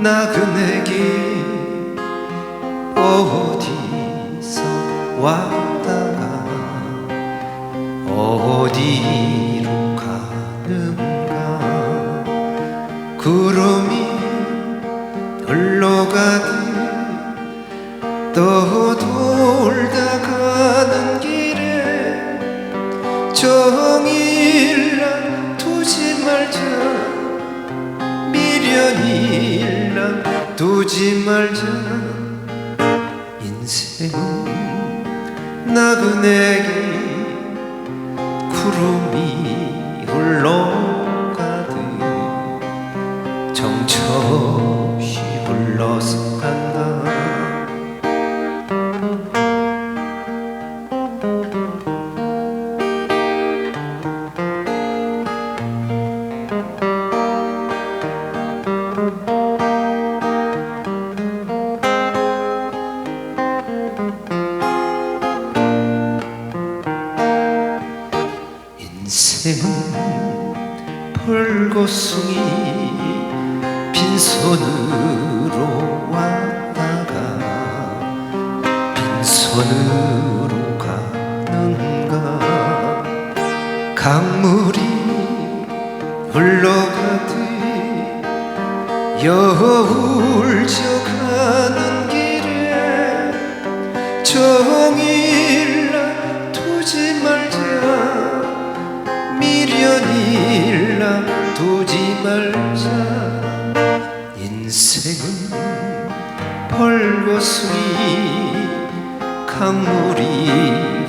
나그네게 어디서 왔다가 어디로 가는가? 구름이 흘러가듯 일랑 두지 말자. 인생은 나그네게 구름이 흘러가듯 정처 없이 흘러서 간다 인생은 벌거숭이 빈손으로 왔다가 빈손으로 가는가? 강물이 흘러가듯 여울져 가는 길에 정일라 두지 말 말자. 인생은 벌거숭이 강물이